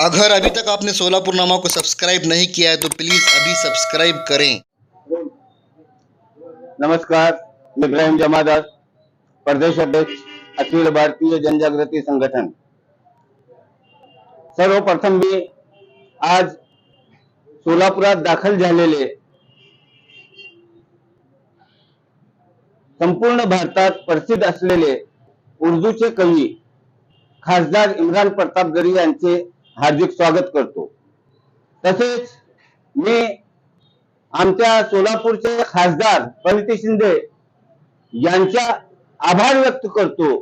अगर अभी तक आपने सोलापुर नामा को सब्सक्राइब नहीं किया है तो प्लीज़ अभी सब्सक्राइब करें। नमस्कार इब्राहिम जमादार, प्रदेश अध्यक्ष, अखिल भारतीय जनजागृती संघटन सर्वप्रथम मी आज सोलापुरात दाखल झालेले संपूर्ण भारतात प्रसिद्ध असलेले उर्दूचे कवी खासदार इम्रान प्रतापगरी यांचे हार्दिक स्वागत करतो. तसेच मी आमच्या सोलापूरचे खासदार प्रणिती शिंदे यांच्या आभार व्यक्त करतो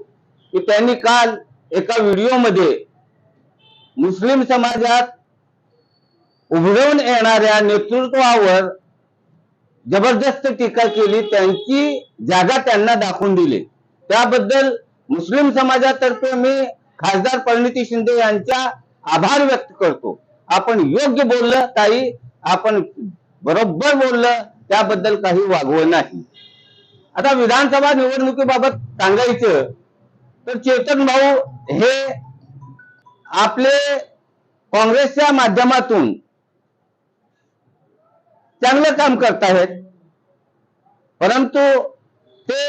की त्यांनी काल एका व्हिडिओमध्ये मुस्लिम समाजात उभरवून येणाऱ्या नेतृत्वावर जबरदस्त टीका केली त्यांची जागा त्यांना दाखवून दिली. त्याबद्दल मुस्लिम समाजातर्फे मी खासदार परिणिती शिंदे यांच्या आभार व्यक्त करतो. आपण योग्य बोललं काही आपण बरोबर बोललं त्याबद्दल काही वागवं नाही. आता विधानसभा निवडणुकीबाबत सांगायचं तर चेतन भाऊ हे आपले काँग्रेसच्या माध्यमातून चांगलं काम करतायत परंतु ते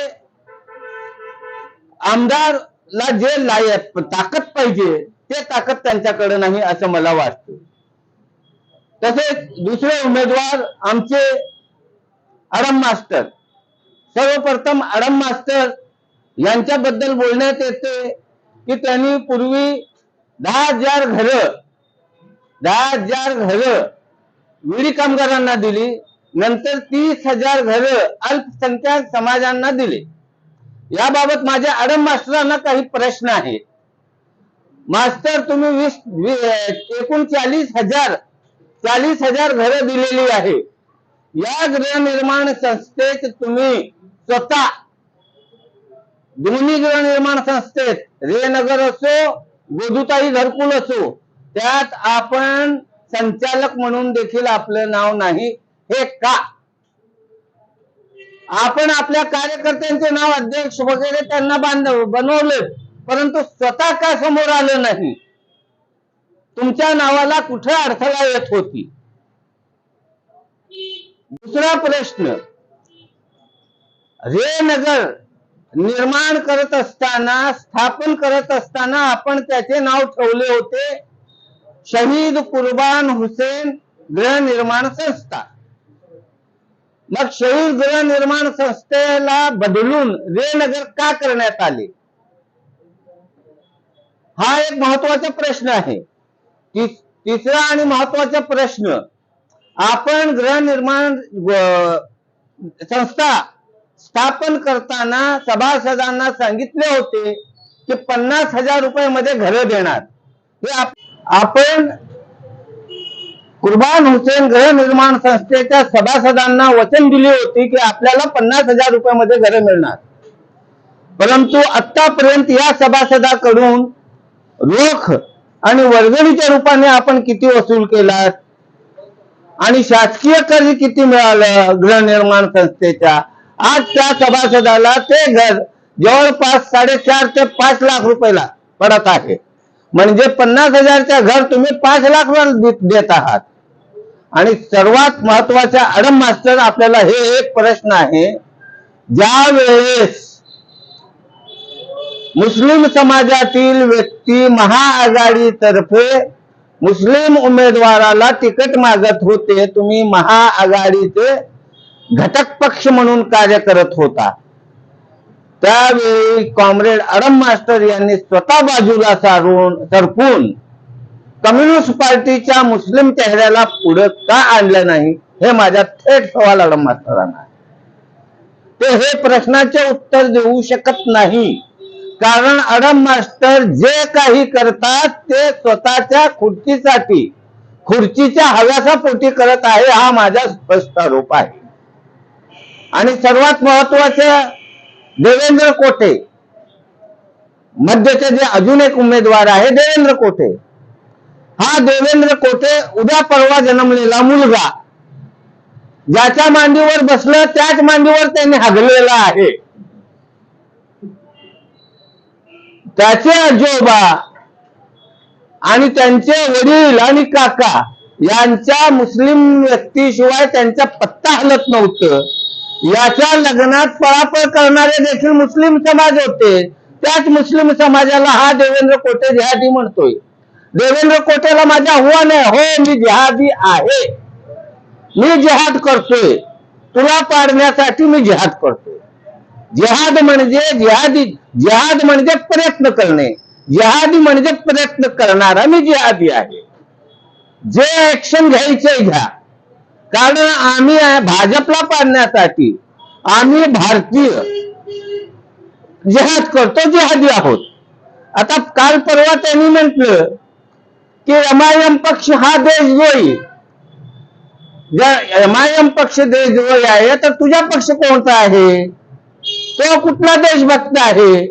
आमदारला जे लायक ताकद पाहिजे ते ताकद त्यांच्याकडे नाही असं मला वाटतं. तसेच दुसरे उमेदवार आमचे अडम मास्टर. सर्वप्रथम अडम मास्टर यांच्याबद्दल बोलण्यात येते की त्यांनी पूर्वी दहा हजार घर दहा हजार घर विडी कामगारांना दिली नंतर तीस हजार घर अल्पसंख्याक समाजांना दिले. याबाबत माझ्या अडम मास्टरांना काही प्रश्न आहेत. मास्टर तुम्ही वीस एकूण चाळीस हजार चाळीस हजार घरं दिलेली आहे. या गृहनिर्माण संस्थेत तुम्ही स्वतः दोन्ही गृहनिर्माण संस्थेत रेनगर असो गोदुताई घरकुल असो त्यात आपण संचालक म्हणून देखील आपलं नाव नाही हे का? आपण आपल्या कार्यकर्त्यांचे नाव अध्यक्ष वगैरे त्यांना बांधव बनवले. परंतु स्वतः का समोर आलं नाही? तुमच्या नावाला कुठे अडथळा येत होती? दुसरा प्रश्न. रेनगर निर्माण करत असताना स्थापन करत असताना आपण त्याचे नाव ठेवले होते शहीद कुर्बान हुसेन गृहनिर्माण संस्था. मग शहीद गृहनिर्माण संस्थेला बदलून रेनगर का करण्यात आले? हा एक महत्त्वाचा प्रश्न आहे. तिस- तिसरा आणि महत्त्वाचा प्रश्न आपण गृहनिर्माण संस्था स्थापन करताना सभासदांना सांगितले होते की पन्नास हजार रुपये मध्ये देणार. हे आपण कुर्बान हुसेन गृहनिर्माण संस्थेच्या सभासदांना वचन दिली होती की आपल्याला पन्नास हजार रुपयामध्ये घरं मिळणार. परंतु आतापर्यंत या सभासदाकडून रोख आणि वर्गणीच्या रूपाने आपण किती वसूल केलात? आणि शासकीय कर्ज किती मिळालं? गृहनिर्माण संस्थेच्या. आज त्या सभासदाला ते घर जवळपास साडेचार ते पाच लाख रुपयाला पडत आहे. म्हणजे पन्नास हजारच्या घर तुम्ही पाच लाख देत आहात. आणि सर्वात महत्त्वाचा अडम मास्टर आपल्याला हे एक प्रश्न आहे. ज्या वेळेस मुस्लिम समाजातील व्यक्ती महाआघाडीतर्फे मुस्लिम उमेदवाराला तिकीट मागत होते. तुम्ही महाआघाडीचे घटक पक्ष म्हणून कार्य करत होता. त्यावेळी कॉम्रेड अडम मास्टर यांनी स्वतः बाजूला सारून सरकून कम्युनिस्ट पार्टीच्या मुस्लिम चेहऱ्याला पुढे का आणलं नाही हे माझ्या थेट सवाल अडम मास्तरांना आहे. ते हे प्रश्नाचे उत्तर देऊ शकत नाही. कारण अडम मास्टर जे काही करतात ते स्वतःच्या खुर्चीसाठी खुर्चीच्या हव्यासापोटी करत आहे हा माझा स्पष्ट आरोप आहे. आणि सर्वात महत्त्वाचे देवेंद्र कोठे? मध्यचे जे अजून एक उमेदवार आहे देवेंद्र कोठे? हा देवेंद्र कोठे? उद्या परवा जन्मलेला मुलगा. ज्याच्या मांडीवर बसलं त्याच मांडीवर त्यांनी हगलेला आहे. त्याचे आजोबा आणि त्यांचे वडील आणि काका यांच्या मुस्लिम व्यक्तीशिवाय त्यांचा पत्ता हलत नव्हतं. याच्या लग्नात पळापळ करणारे देखील मुस्लिम समाज होते. त्याच मुस्लिम समाजाला हा देवेंद्र कोटे जिहादी म्हणतोय. देवेंद्र कोटेला माझ्या हुआ नाही हो मी जिहादी आहे. मी जिहाद करतोय. तुला पाडण्यासाठी मी जिहाद करतोय. जिहाद म्हणजे जिहादी जिहाद म्हणजे प्रयत्न करणे. जिहादी म्हणजे प्रयत्न करणारा मी जिहादी आहे. जे ऍक्शन घ्यायचे घ्या. कारण आम्ही भाजपला पाडण्यासाठी आम्ही भारतीय जिहाद करतो जिहादी आहोत. आता काल परवा त्यांनी म्हटलं की एमआयएम पक्ष हा देशद्रोही जर एमआयएम पक्ष देशद्रोही आहे तर तुझा पक्ष कोणता आहे? तो कुठला देशभक्त आहे?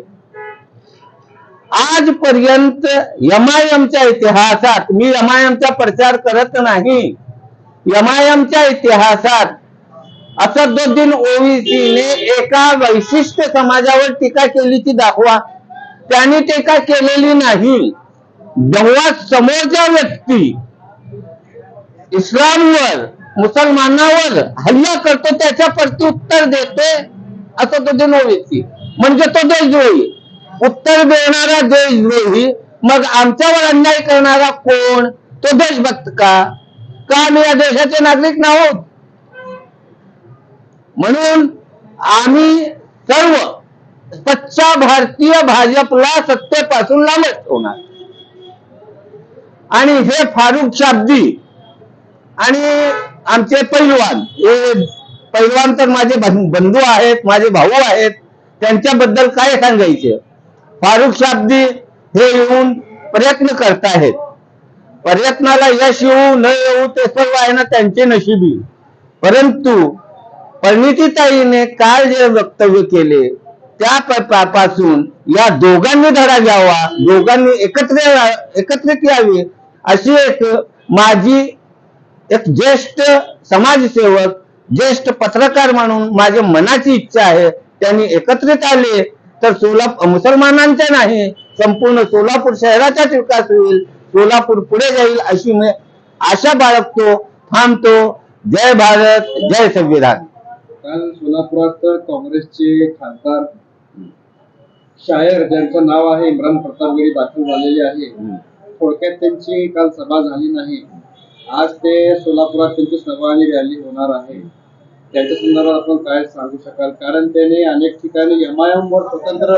आजपर्यंत यमायमच्या इतिहासात मी यमायमचा प्रचार करत नाही. यमायमच्या इतिहासात असदुद्दीन ओवीसीने एका वैशिष्ट्य समाजावर टीका केली ती दाखवा. त्यांनी टीका केलेली नाही. जेव्हा समोरच्या व्यक्ती इस्लामवर मुसलमानावर हल्ला करतो त्याच्या प्रत्युत्तर देते. असदुद्दीन ओवीसी म्हणजे तो देशद्रोही. उत्तर देणारा देशद्रोही मग आमच्यावर अन्याय करणारा कोण? तो देशभक्त का? का आम्ही या देशाचे नागरिक नाहोत? म्हणून आम्ही सर्व सच्चा भारतीय भाजपला सत्तेपासून लांबच ठेवणार. आणि हे फारुख शाब्दी आणि आमचे पैलवान हे पैलवान तर माझे बंधू आहेत माझे भाऊ आहेत त्यांच्याबद्दल काय सांगायचे? फारुख शाब्दी हे येऊन प्रयत्न करतायत प्रयत्नाला यश येऊ न येऊ ते सर्व आहे ना त्यांचे नशिबी. परंतु परिणितीताईने काल जे वक्तव्य केले त्यापासून या दोघांनी धडा घ्यावा दोघांनी एकत्र एकत्रित यावी अशी एक माझी एक ज्येष्ठ समाजसेवक ज्येष्ठ पत्रकार म्हणून माझी मनाची इच्छा आहे त्यांनी एकत्रित आले तर सोलापूर मुसलमानांच्या नाही संपूर्ण सोलापूर शहराचाच विकास होईल सोलापूर पुढे जाईल अशी मी आशा बाळगतो थांबतो. जय भारत जय संविधान. काल सोलापुरात काँग्रेसचे खासदार शायर ज्यांचं नाव आहे इम्रान प्रतापगिरी दाखल झालेले आहे थोडक्यात त्यांची काल सभा झाली नाही. आज ते सोलापुरात त्यांची सर्वांनी रॅली होणार आहे. त्याच्या संदर्भात आपण काय सांगू शकाल? कारण त्याने अनेक ठिकाणी एम आयएम वर स्वतंत्र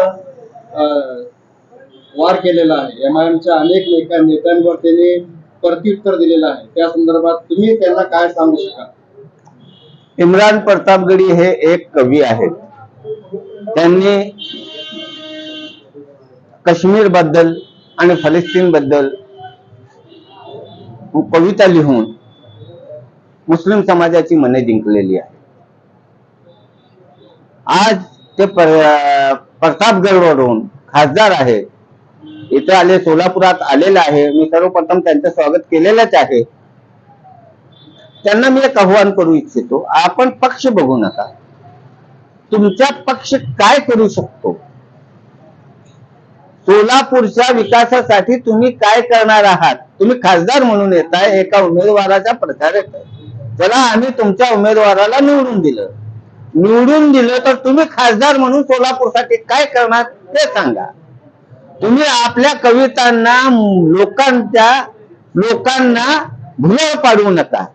वार केलेला आहे. एमआयएमच्या अनेक नेत्या नेत्यांवर त्याने प्रत्युत्तर दिलेलं आहे. त्या संदर्भात तुम्ही त्यांना काय सांगू शकाल? इम्रान प्रतापगडी हे एक कवी आहेत. त्यांनी काश्मीरबद्दल आणि फलस्तीन बद्दल कविता लिहून मुस्लिम समाजाची मने जिंकलेली आहे. आज ते पर- प्रतापगडवरून खासदार आहेत इथे आले सोलापुरात आलेले आहे. मी सर्वप्रथम त्यांचं स्वागत केलेलंच आहे. त्यांना मी एक आव्हान करू इच्छितो. आपण पक्ष बघू नका. तुमचा पक्ष काय करू शकतो? सोलापूरच्या विकासासाठी तुम्ही काय करणार आहात? तुम्ही खासदार म्हणून येताय एका उमेदवाराचा प्रचार येताय त्याला आम्ही तुमच्या उमेदवाराला निवडून दिलं. निवडून दिलं तर तुम्ही खासदार म्हणून सोलापूरसाठी काय करणार ते सांगा. तुम्ही आपल्या कवितांना लोकांच्या लोकांना भुरळ पाडू नका.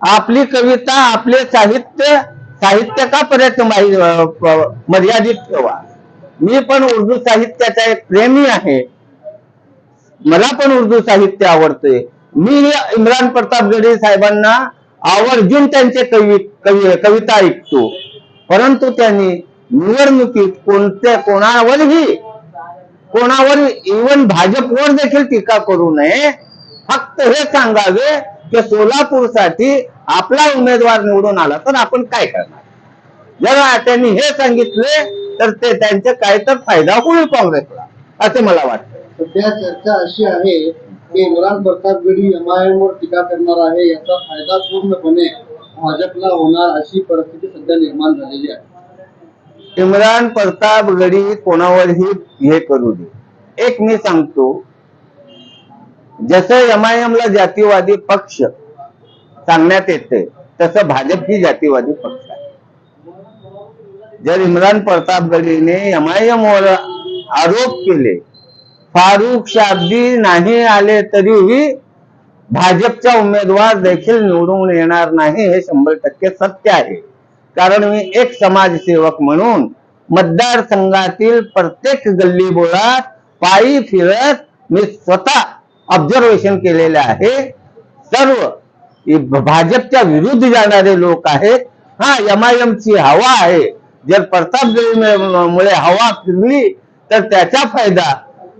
आपली कविता आपले साहित्य साहित्यकापर्यंत का अं, मर्यादित ठेवा. मी पण उर्दू साहित्याचा एक प्रेमी आहे. मला पण उर्दू साहित्य आवडते. मी इम्रान प्रताप गडे साहेबांना आवर्जून त्यांचे कवी कवी कविता ऐकतो. परंतु त्यांनी निवडणुकीत कोणत्या कोणावरही कोणावर इवन भाजपवर देखील टीका करू नये. फक्त हे सांगावे की सोलापूरसाठी आपला उमेदवार निवडून आला तर आपण काय करणार? जर त्यांनी हे सांगितले तर ते त्यांचे काय तर फायदा होईल काँग्रेसला असे मला वाटतं. सध्या चर्चा अशी आहे की इम्रान प्रताप गडी एम आय एम वर टीका करणार आहे याचा फायदा पूर्णपणे भाजपला होणार अशी परिस्थिती सध्या निर्माण झालेली आहे. इम्रान प्रताप गडी कोणावरही हे करू दे. एक मी सांगतो जसं एम एमआयएम ला जातीवादी पक्ष सांगण्यात येते तसं भाजप ही जातीवादी पक्ष आहे. जर इम्रान प्रताप गडीने एम आय एम वर आरोप केले फारुख शाब्दी नाही आले तरीही भाजपचा उमेदवार देखील निवडून येणार नाही हे शंभर टक्के सत्य आहे. कारण मी एक समाजसेवक म्हणून मतदारसंघातील प्रत्येक गल्ली बोळात पायी फिरत मी स्वतः ऑब्झर्वेशन केलेले आहे. सर्व भाजपच्या विरुद्ध जाणारे लोक आहेत. हा एम ची हवा आहे. जर प्रतापगडीमुळे हवा फिरली तर त्याचा फायदा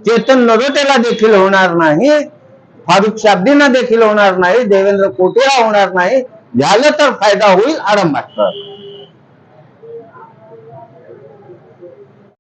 चेतन नरोटेला देखील होणार नाही फारुख शाब्दींना देखील होणार नाही देवेंद्र कोटेला होणार नाही झालं तर फायदा होईल आडम